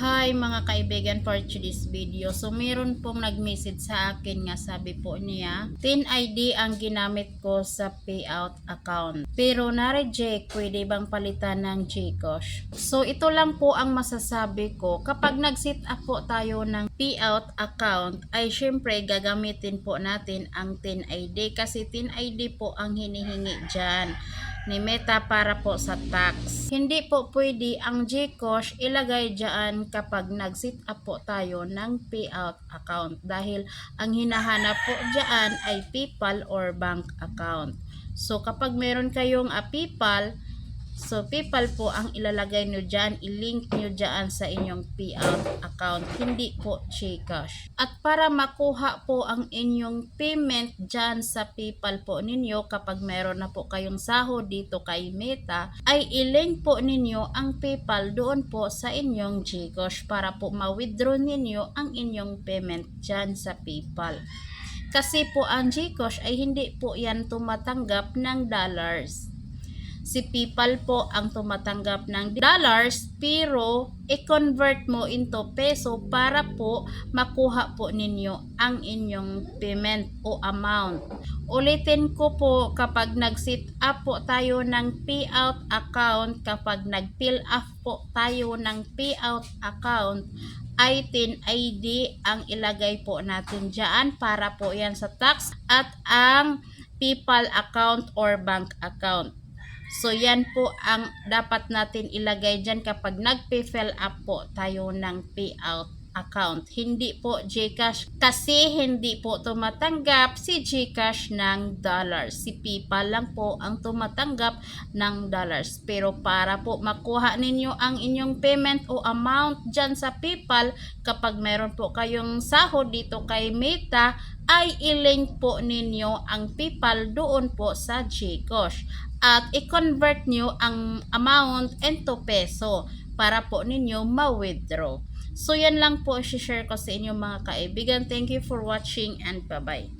Hi mga kaibigan for today's video. So meron pong nag-message sa akin nga sabi po niya, TIN ID ang ginamit ko sa payout account. Pero na-reject, pwede bang palitan ng Gcash? So ito lang po ang masasabi ko. Kapag nag-set up po tayo ng payout account, ay syempre gagamitin po natin ang TIN ID kasi TIN ID po ang hinihingi dyan ni Meta para po sa tax. Hindi po pwede ang GCash ilagay dyan kapag nag-set up po tayo ng payout account dahil ang hinahanap po dyan ay PayPal or bank account. So kapag meron kayong a PayPal, so PayPal po ang ilalagay nyo dyan, i-link nyo dyan sa inyong payout account, hindi po GCash. At para makuha po ang inyong payment dyan sa PayPal po ninyo kapag meron na po kayong sahod dito kay Meta, ay i-link po ninyo ang PayPal doon po sa inyong GCash para po ma-withdraw ninyo ang inyong payment dyan sa PayPal. Kasi po ang GCash ay hindi po yan tumatanggap ng dollars si PayPal po ang tumatanggap ng dollars pero i-convert mo into peso para po makuha po ninyo ang inyong payment o amount. Ulitin ko po kapag nag-set up po tayo ng payout account, kapag nag-fill up po tayo ng payout account, ay TIN ID ang ilagay po natin dyan para po yan sa tax at ang PayPal account or bank account. So, yan po ang dapat natin ilagay dyan kapag nag-fill up po tayo ng payout account. Hindi po Gcash kasi hindi po tumatanggap si Gcash ng dollars. Si PayPal lang po ang tumatanggap ng dollars. Pero para po makuha ninyo ang inyong payment o amount dyan sa PayPal, kapag meron po kayong sahod dito kay Meta, ay i-link po ninyo ang PayPal doon po sa Gcash at i-convert nyo ang amount into peso para po ninyo ma-withdraw. So yan lang po share ko sa inyo mga kaibigan. Thank you for watching and bye-bye.